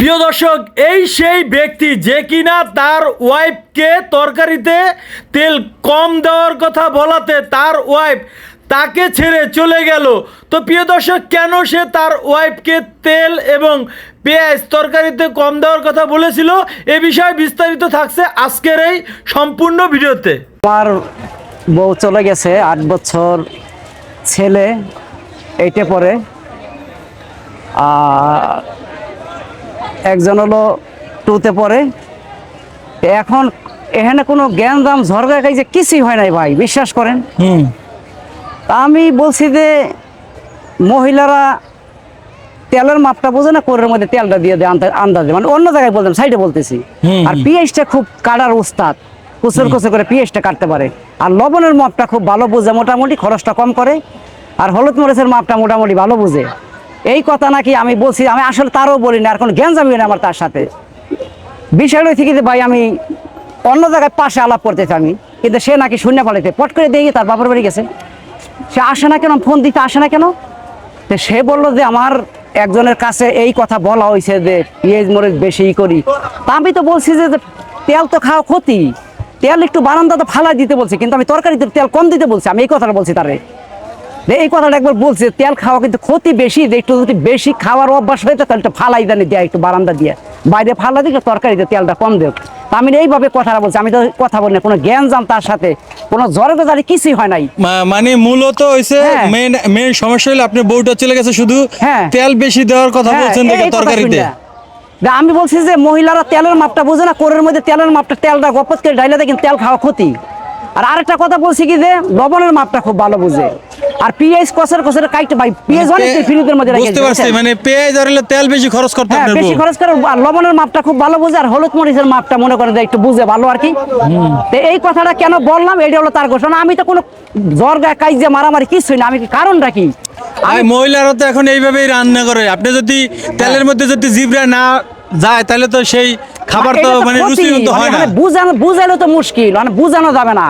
প্রিয় দর্শক, এই সেই ব্যক্তি যে কিনা তার ওয়াইফকে তরকারিতে তেল কম দেওয়ার কথা বলাতে তার ওয়াইফ তাকে ছেড়ে চলে গেল। তো প্রিয় দর্শক, কেন সে তার ওয়াইফকে তেল এবং পেঁয়াজ তরকারিতে কম দেওয়ার কথা বলেছিল? এ বিষয়ে বিস্তারিত থাকছে আজকের এই সম্পূর্ণ ভিডিওতে। আমার বউ চলে গেছে, আট বছর ছেলে, এইটে পড়ে। আর একজন হলো টুতে পড়ে। এখন এখানে কোনো জ্ঞান দাম ঝরগা খাই যে কিছুই হয় নাই ভাই বিশ্বাস করেন। আমি বলছি যে মহিলারা তেলের মাপটা বোঝে না কোরের মধ্যে তেলটা দিয়ে দেয় আন্দাজে মানে অন্য জায়গায় বলতাম সাইডে বলতেছি। আর। পিএইচটা খুব কাটার উস্তাদ কুচুর কুচুর করে পিএইচটা কাটতে পারে। আর লবণের মাপটা খুব ভালো বোঝে মোটামুটি খরচটা কম করে। আর হলুদ মরিচের মাপটা মোটামুটি ভালো বুঝে। এই কথা নাকি আমি বলছি, আমি আসলে তারও বলি না, আর কোনো জ্ঞান জামি না আমার তার সাথে। বিষয়টা থেকে যে ভাই, আমি অন্য জায়গায় পাশে আলাপ করতেছি আমি, কিন্তু সে নাকি শূন্য পালাইতে পট করে দিয়ে তার বাবার বাড়ি গেছে। সে আসে না কেন? ফোন দিতে আসে না কেন? তো সে বলল যে আমার একজনের কাছে এই কথা বলা হয়েছে যে পেঁয়াজ মরিচ বেশি করি। তা আমি তো বলছি যে তেল তো খাওয়া ক্ষতি। তেল একটু বারান্দা তো ফালাই দিতে বলছি, কিন্তু আমি তরকারিতে তেল কম দিতে বলছি, আমি এই কথাটা বলছি তারে। এই কথাটা একবার বলছে তেল খাওয়া কিন্তু ক্ষতি বেশি যে একটু যদি বেশি খাওয়ার অভ্যাস হয়েছে তাহলে একটু ফালাই দানি দেয় একটু বারান্দা দিয়ে। বাইরে ফালা দিকে তরকারিতে তেলটা কম দেব। তা আমি এইভাবে কথাটা বলছি আমি তো কথা বলি না কোনো জ্ঞান জান তার সাথে কোনো জ্বরে জানি কিছুই হয় নাই। মানে মূলত হইছে হ্যাঁ। মেন মেন সমস্যা হলো আপনার বউটা চলে গেছে শুধু হ্যাঁ। তেল বেশি দেওয়ার কথা হ্যাঁ, বলছেন দেখে তরকারিতে। আমি বলছি যে মহিলারা তেলের মাপটা বুঝে না কোরের মধ্যে তেলের মাপটা তেলটা গপত করে ডাইলে কিন্তু তেল খাওয়া ক্ষতি। আর আরেকটা কথা বলছি কি যে লবণের মাপটা খুব ভালো বুঝে। আর পিএইচ কষের কষের কাইটে ভাই পিএইচ অনেক ফ্রিজের মধ্যে রেখে বুঝতে পারছি মানে পেঁয়াজ আর তেল বেশি খরচ করতে হ্যাঁ আপনার বেশি খরচ করে আর লবণের মাপটা খুব ভালো বুঝে আর হলুদ মরিচের মাপটা মনে করে যে একটু বুঝে ভালো আর কি। তো এই কথাটা কেন বললাম এটা হলো তার ঘোষণা। আমি তো কোনো জ্বর গায়ে কাইজে মারামারি কিছুই না আমি কি কারণটা কি? ভাই মহিলারা তো এখন এইভাবেই রান্না করে। আপনি যদি তেলের মধ্যে যদি জিবরা না যায় তাহলে তো সেই খাবার তো মানে ক্ষতি। তো হয় মানে না বুঝানো বুঝাইলে তো মুশকিল মানে বুঝানো যাবে না।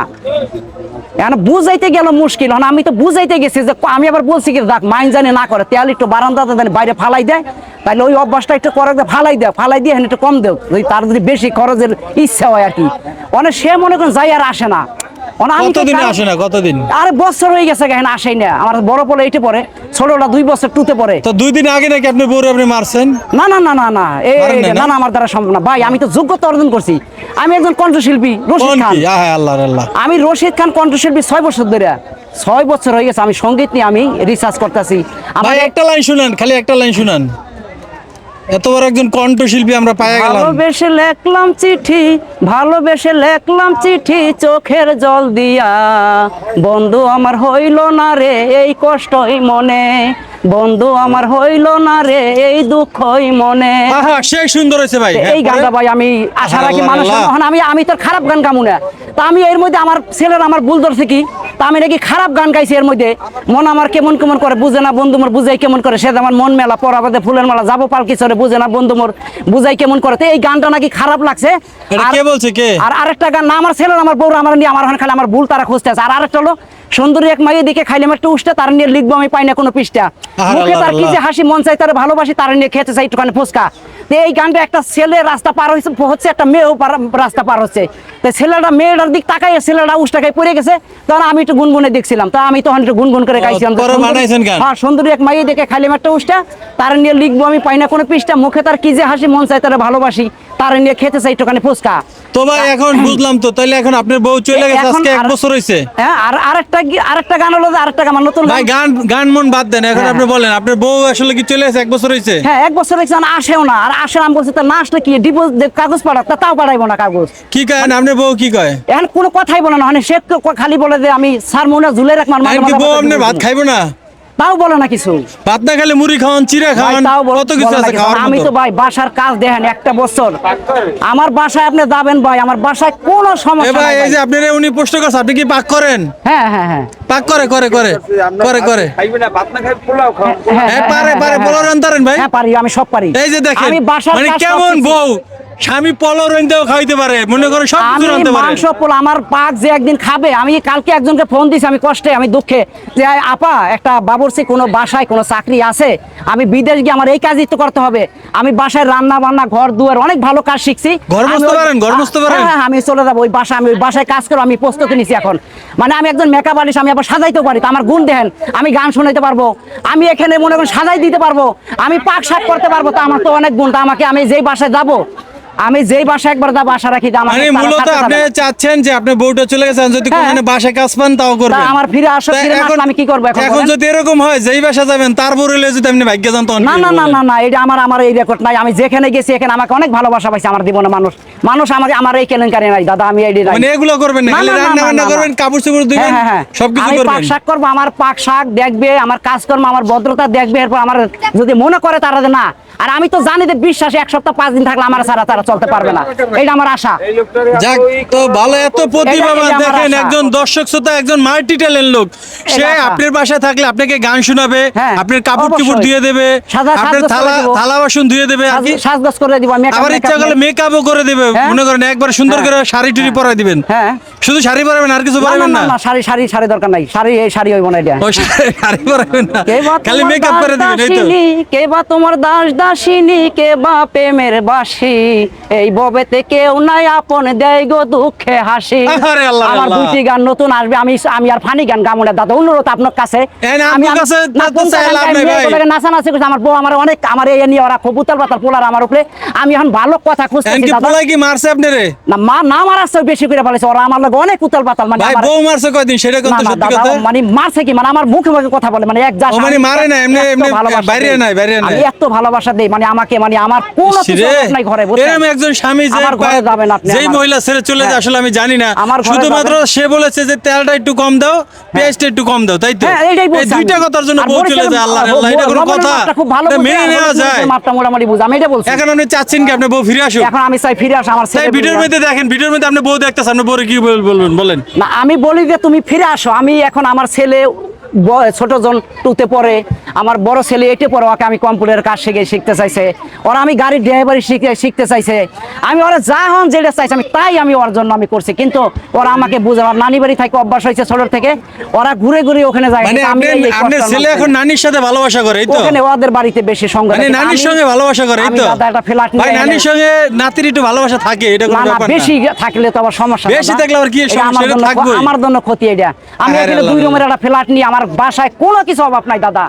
এখন বুঝাইতে গেল মুশকিল মানে আমি তো বুঝাইতে গেছি যে আমি আবার বলছি কি দেখ মাইন জানি না করে তেল একটু বারান্দাতে জানি বাইরে ফালাই দেয় তাহলে ওই অভ্যাসটা একটু করে ফালাই দেয় ফালাই দিয়ে একটু কম দেও যদি তার যদি বেশি খরচের ইচ্ছা হয় আর কি। অনেক সে মনে করেন যাই আর আসে না। মানে আমি তো আসে না? কতদিন? আরে বছর হয়ে গেছে আসেই না। আমার বড় পড়ে এইটে পড়ে। ছোটটা দুই বছর টুতে পড়ে। তো দুই দিন আগে নাকি আপনি বউরে আপনি মারছেন? না না না না না। এই না? না? আমার দ্বারা সম্ভব না। ভাই আমি তো যোগ্যতা অর্জন করছি। আমি একজন কণ্ঠশিল্পী রশিদ খান। আল্লাহ আল্লাহ আমি রশিদ খান কণ্ঠশিল্পী ছয় বছর ধরে। ছয় বছর হয়ে গেছে আমি সংগীত নিয়ে আমি রিসার্চ করতেছি। আমার একটা লাইন শুনেন খালি একটা লাইন শুনান। এত বড় একজন কণ্ঠশিল্পী আমরা গেলাম। ভালোবেসে লেখলাম চিঠি ভালোবেসে লেখলাম চিঠি চোখের জল দিয়া। বন্ধু আমার হইল না রে এই কষ্টই মনে বন্ধু আমার হইল না রে এই দুঃখই মনে। সে সুন্দর হয়েছে ভাই। হ্যাঁ, এই গানটা ভাই আমি আশা রাখি মানুষ আমি আমি তো খারাপ গান গামু না। তা আমি এর মধ্যে আমার ছেলের আমার ভুল ধরছে কি? তা আমি নাকি খারাপ গান গাইছি এর মধ্যে। মন আমার কেমন কেমন করে বুঝে না বন্ধু মোর বুঝাই কেমন করে? সে আমার মন মেলা পর আমাদের ফুলের মেলা যাব পালকি চরে বুঝে না বন্ধু মোর বুঝাই কেমন করে? তো এই গানটা নাকি খারাপ লাগছে। আর- কে বলছে, কে? আর আরেকটা গান না আমার ছেলের আমার বউরা আমার নিয়ে আমার খালি আমার ভুল তারা খুঁজতে আছে। আর আরেকটা হলো সুন্দরী এক মাইয়ে দিকে খাইলে একটা উষ্টা তার নিয়ে লিখব আমি পাই না কোনো আহার মুখে তার কি যে হাসি মন চাই তার ভালোবাসি তার নিয়ে খেতে চাই একটুখানি ফুচকা। তো এই গানটা একটা ছেলে রাস্তা পার হয়েছে হচ্ছে একটা মেয়েও রাস্তা পার হচ্ছে। তো ছেলেটা মেয়েটার দিক তাকাই ছেলেটা উষ্টাকায় পড়ে গেছে। তখন আমি একটু গুনগুনে দেখছিলাম তা আমি তখন একটু গুনগুন করে গাইছিলাম? হ্যাঁ সুন্দরী এক মাইয়ে দেখে খাইলাম একটা উষ্টা তার নিয়ে লিখব আমি পাই না কোনো পৃষ্ঠা। মুখে তার কি যে হাসি মন চাই তার ভালোবাসি তার নিয়ে খেতে চাই একটুখানি ফুচকা। তো ভাই এখন বুঝলাম তো তাইলে এখন আপনার বউ চলে গেছে আজকে এক বছর হয়েছে হ্যাঁ আর আরেকটা আরেকটা গান হলো আরেকটা গান নতুন ভাই গান। গান মন বাদ দেন এখন হ্যাঁ, আপনি বলেন আপনার বউ আসলে কি চলে গেছে এক বছর হয়েছে হ্যাঁ এক বছর না আসেও না। আর আসে আমি বলছি তা না আসলে কি ডিপোজিট কাগজ তা তাও পাঠাইবো না কাগজ। কি কয় আপনার বউ কি কয়? এখন কোনো কথাই বলে না মানে সে খালি বলে যে আমি স্যার মনে ঝুলে রাখ মার এখন বউ আপনার ভাত খাইবো না? তাও বলে না কিছু। ভাত না খেলে মুড়ি খাওয়ান চিড়া খাওয়ান তাও বলে- কত কিছু আছে খাওয়ার আমি তো ভাই বাসার কাজ দেখেন একটা বছর। আমার বাসায় আপনি যাবেন ভাই আমার বাসায় কোনো এ সমস্যা ভাই এই। যে আপনার উনি প্রশ্ন করছে আপনি কি পাক করেন? হ্যাঁ হ্যাঁ হ্যাঁ। পাক করে করে করে করে করে। খাইবে না ভাত না খাই পোলাও খাও হ্যাঁ, হ্যাঁ পারে হ্যাঁ, পারে হ্যাঁ, বলো রান্তারেন ভাই। হ্যাঁ পারি আমি সব পারি। এই যে দেখেন আমি বাসার মানে কেমন বউ? স্বামী পলো রইন্দাও খাইতে পারে মনে করো সব কিছু রাখতে পারে মাংস পোলা আমার পাক যে একদিন খাবে আমি কালকে একজনকে ফোন দিছি আমি কষ্টে আমি দুঃখে যে আপা একটা বাবুরসি কোনো বাসায় কোনো চাকরি আছে আমি বিদেশ গিয়ে আমার এই কাজই তো করতে হবে আমি বাসায় রান্না বান্না ঘর দুয়ার অনেক ভালো কাজ শিখছি ঘর মুছতে পারেন? ঘর মুছতে পারেন? হ্যাঁ, হ্যাঁ, আমি চলে যাব ওই বাসায় আমি ওই বাসায় কাজ করব আমি প্রস্তুতি নিছি এখন মানে আমি একজন মেকআপ আর্টিস্ট আমি আবার সাজাইতে পারি তো আমার গুণ দেখেন আমি গান শোনাইতে পারব আমি এখানে মনে করেন সাজাই দিতে পারব আমি পাক শাক করতে পারব তো আমার তো অনেক গুণ তা আমাকে আমি যেই বাসায় যাব আমি যেই বাসা একবার যাব আশা রাখি যে আমাকে মানে মূলত আপনি চাচ্ছেন যে আপনি বউটা চলে গেছেন যদি হ্যাঁ। কোনো বাসায় কাজ পান তাও করবেন। আমার ফিরে আসো, ফিরে না আসলে আমি কি করব এখন এখন যদি এরকম হয় যেই বাসা যাবেন তারপর হলে যদি আপনি ভাগ্য যান তখন না না না না না এটা আমার আমার এই রেকর্ড নাই। আমি যেখানে গেছি এখানে আমাকে অনেক ভালোবাসা পাইছে আমার জীবনে মানুষ। মানুষ আমার আমার এই কেলেঙ্কারি নাই দাদা আমি এই মানে এগুলো করবেন না খালি রান্না বান্না করবেন কাপড় চোপড় দিবেন হ্যাঁ হ্যাঁ সবকিছু আমি পাক করবেন। শাক করব আমার পাক শাক দেখবে আমার কাজকর্ম আমার ভদ্রতা দেখবে এরপর আমার যদি মনে করে তারা না। আর আমি তো জানি যে বিশ্বাসে এক সপ্তাহ পাঁচ দিন থাকলে আমার সারা তারা চলতে পারবে না। এটা আমার আশা। যাক তো ভালো এত প্রতিভাবান দেখেন একজন দর্শক শ্রোতা একজন মাল্টি ট্যালেন্ট লোক। সে আপনার বাসায় থাকলে আপনাকে গান শোনাবে হ্যাঁ, আপনার কাপড় চোপড় ধুয়ে দেবে আপনার থালা থালা বাসন ধুয়ে দেবে আর সাজগোজ করে দিব আমি আবার ইচ্ছা করলে মেকআপও করে দেবে। হ্যাঁ। মনে করেন একবার সুন্দর হ্যাঁ। করে শাড়ি টুড়ি পরাই দিবেন। হ্যাঁ। শুধু শাড়ি পরাবেন আর কিছু পরাবেন না না? শাড়ি শাড়ি শাড়ি দরকার নাই। শাড়ি এই শাড়ি হইব না এটা। শাড়ি পরাবেন না। খালি মেকআপ করে দিবেন এই তো। কে বা তোমার দাস দাসিনী? কে বা প্রেমের বাসি? এই ববেতে কেউ নাই আপন দেয় গো দুঃখে হাসি আরে আল্লাহ, আমার। দুইটি গান নতুন আসবে আমি আমি আর ফানি গান গামুনা দাদা অনুরোধ আপনার কাছে এ না, কাছে না, তো চাই লাভ নাই ভাই। মেয়েগুলোকে নাচানাচি করছে, আমার বউ আমার অনেক আমার এই নিয়ে ওরা খুব উতাল পাতাল পোলার আমার উপরে আমি এখন ভালো কথা খুঁজতেছি এমনকি দাদা কি মারছে আপনারে না মা না মারাচ্ছে বেশি করে বলেছে ওরা আমার লগে অনেক উতাল পাতাল মানে ভাই আমার- বউ মারছে কয়দিন সেটা কোন না তো না সত্যি কথা মানে মারছে কি মানে আমার মুখে মুখে কথা বলে মানে এক যা মানে মারে না, এমনি- এমনি ভালোবাসা বাইরে। নাই, বাইরে নাই। আমি এত ভালোবাসা দেই মানে আমাকে মানে আমার কোনো কিছু নাই ঘরে বুঝছেন? একজন স্বামী যে ঘরে যাবেন আপনি যেই মহিলা ছেড়ে চলে যায় হ্যাঁ। আসলে আমি জানি না। শুধুমাত্র সে বলেছে যে তেলটা একটু কম দাও পেঁয়াজটা একটু কম দাও তাই তো? হ্যাঁ, এই দুইটা কথার জন্য বউ চলে যায় আল্লাহ আল্লাহ এটা কোনো কথা। খুব ভালো মেনে নেওয়া যায়। মাপটা মোটামুটি বুঝে আমি এটা বলছি। এখন আপনি চাচ্ছেন কি? আপনার বউ ফিরে আসুক। এখন আমি চাই ফিরে আসো আমার ছেলে ভিডিওর মধ্যে দেখেন ভিডিওর মধ্যে আপনি বউ দেখতেছেন আপনি বউরে কি বলবেন বলেন। না আমি বলি যে তুমি ফিরে আসো আমি এখন আমার ছেলে ছোট জন টুতে পড়ে আমার বড় ছেলে এটে পড়ে ওকে আমি কম্পিউটারের কাজ শিখে শিখতে চাইছে। ওরা আমি গাড়ির ড্রাইভারি শিখে শিখতে চাইছে। আমি ওরা যা হন যেটা চাইছে আমি তাই আমি ওর জন্য আমি করছি। কিন্তু ওরা আমাকে বুঝে ওর নানি বাড়ি থেকে অভ্যাস হয়েছে ছোট থেকে ওরা ঘুরে ঘুরে ওখানে যায়। মানে আপনার ছেলে এখন নানির সাথে ভালোবাসা করে তো? ওখানে ওদের বাড়িতে বেশি সঙ্গ মানে নানির সঙ্গে ভালোবাসা করে তো? দাদা একটা ফ্ল্যাট ভাই নানির সঙ্গে নাতির একটু ভালোবাসা থাকে এটা কোনো না ব্যাপার বেশি থাকলে তো আবার সমস্যা বেশি থাকলে আবার কি সমস্যা? আমার জন্য। আমার ক্ষতি এটা। আমি এখানে দুই রুমের একটা ফ্ল্যাট নিয়ে আমার বাসায় কোনো কিছু অভাব নাই দাদা।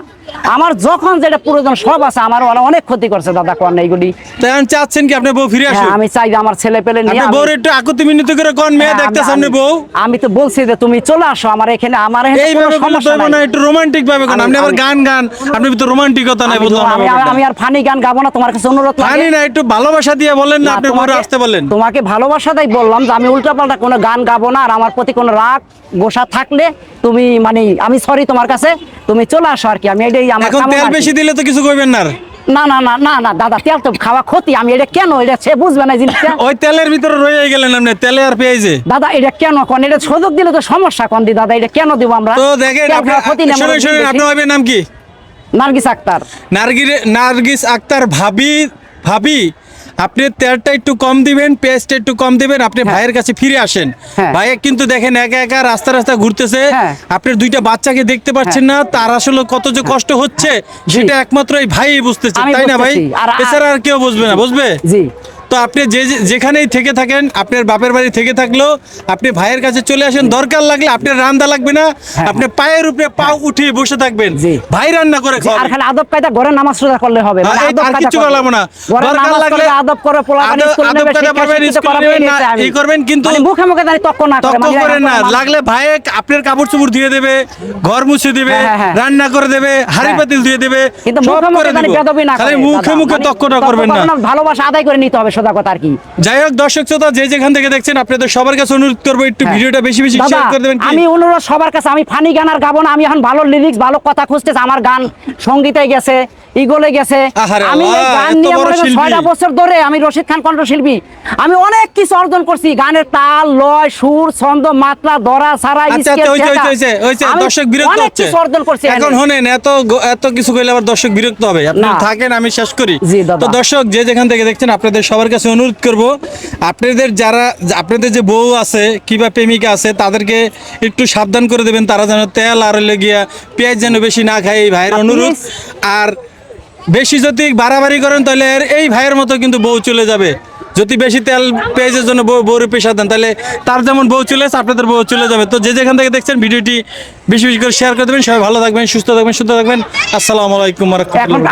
আমার যখন যেটা প্রয়োজন সব আছে আমার অনেক ক্ষতি করছে দাদা কোন এইগুলি। চাচ্ছেন কি আপনার বউ ফিরে হ্যাঁ আসুক? আমি চাই আমার ছেলে পেলে নিয়ে আপনি আমি- একটু আকুতি মিনতি করে কোন মেয়ে হ্যাঁ, আপনি আমি- বউ? আমি তো বলছি যে তুমি চলে আসো আমার এখানে আমার এইভাবে সমস্যা না। একটু রোমান্টিক ভাবে কোন আপনি আবার গান গান আপনি তো রোমান্টিকতা নাই বললাম আমি- আমি আর ফানি গান গাবো না তোমার কাছে অনুরোধ লাগে। জানি না একটু ভালোবাসা দিয়ে বলেন না আপনি তোমাকে- আসতে বলেন। তোমাকে ভালোবাসাটাই বললাম যে আমি উল্টাপাল্টা কোনো গান গাবো না আর আমার প্রতি কোনো রাগ গোসা থাকলে তুমি মানে আমি সরি তোমার কাছে তুমি চলে আসো আর কি। আমি এটাই আমার এখন তেল বেশি দিলে তো কিছু কইবেন না না না না না না দাদা তেল তো খাওয়া ক্ষতি। আমি এটা কেন? এটা সে বুঝবে না জিনিসটা। ওই তেলের ভিতরে রয়ে গেলেন আপনি তেলে আর পেঁয়াজে। দাদা এটা কেন কোন? এটা সুযোগ দিলে তো সমস্যা কোন দি? দাদা এটা কেন দিব আমরা? তো দেখেন তেল আপনি খাওয়া ক্ষতি না আপনার নাম কি? নার্গিস আক্তার। নার্গির নার্গিস আক্তার ভাবি ভাবি আপনি তেলটা একটু কম দিবেন পেস্ট একটু কম দিবেন আপনি ভাইয়ের কাছে ফিরে আসেন। ভাই ভাইয়া কিন্তু দেখেন একা একা রাস্তা রাস্তা ঘুরতেছে। আপনি আপনার দুইটা বাচ্চাকে দেখতে পাচ্ছেন না তার আসলে কত যে কষ্ট হচ্ছে সেটা একমাত্র এই ভাই বুঝতেছে তাই না ভাই? এছাড়া আর কেউ বুঝবে না বুঝবে? জি। তো আপনি যে যেখানেই থেকে থাকেন আপনার বাপের বাড়ি থেকে থাকলেও আপনি ভাইয়ের কাছে চলে আসেন দরকার লাগলে আপনার রান্না লাগবে না আপনি পায়ের উপরে পা উঠিয়ে বসে থাকবেন ভাই রান্না করে আর খালি আদব কায়দা ঘরে নামাজ রোজা করলে হবে হ্যাঁ, আর করলে। করলাম না। দরকার লাগলে আদব করে পোলা পানি স্কুলে নেবে, শিক্ষা পাবেন, স্কুলে না, এই করবেন কিন্তু মানে মুখে মুখে জানি তক্ক না করে তক্ক মানে করেন না লাগলে ভাই আপনার কাপড় চোপড় দিয়ে দেবে ঘর মুছে দিবে হ্যাঁ, হ্যাঁ, হ্যাঁ। রান্না করে দেবে হাড়ি হ্যাঁ। পাতিল দিয়ে দেবে কিন্তু মুখে মুখে করে দিব। বেদবি না খালি মুখে মুখে মানে তক্ক করবেন না করে ভালোবাসা আদায় করে নিতে হবে সোজা কথা আর কি। যাই হোক দর্শক শ্রোতা যে যেখান থেকে দেখছেন আপনাদের সবার কাছে অনুরোধ করব একটু হ্যাঁ। ভিডিওটা বেশি বেশি শেয়ার করে দেবেন আমি অনুরোধ সবার কাছে আমি ফানি গান আর গাবো না আমি এখন ভালো লিরিক্স ভালো কথা খুঁজতেছি আমার গান সঙ্গীতে গেছে ইগলে গেছে। আমি গান নিয়ে মনে। ছয়টা বছর ধরে আমি রশিদ খান কণ্ঠশিল্পী আমি অনেক কিছু অর্জন করছি গানের তাল লয় সুর ছন্দ মাত্রা ধরা সারা আচ্ছা আচ্ছা দর্শক বিরক্ত হচ্ছে। কিছু অর্জন করছি এখন। হনেন এত এত কিছু কইলে আবার দর্শক বিরক্ত হবে। আপনি। থাকেন আমি শেষ করি। তো দর্শক যে যেখান থেকে দেখছেন আপনাদের সবার কাছে অনুরোধ করব আপনাদের যারা আপনাদের যে বউ আছে কিংবা প্রেমিকা আছে তাদেরকে একটু সাবধান করে দেবেন তারা যেন তেল আর হইল গিয়া পেঁয়াজ যেন বেশি না খায় এই ভাইয়ের অনুরোধ। আর বেশি যদি বাড়াবাড়ি করেন তাহলে এই ভাইয়ের মতো কিন্তু বউ চলে যাবে। যদি বেশি তেল পেঁয়াজের জন্য বউ বউরে পেশা দেন তাহলে তার যেমন বউ চলে আসে আপনাদের বউ চলে যাবে। তো যে যেখান থেকে দেখছেন ভিডিওটি বেশি বেশি করে শেয়ার করে দেবেন। সবাই ভালো থাকবেন সুস্থ থাকবেন সুস্থ থাকবেন। আসসালামু আলাইকুম রহমতুল্লাহ।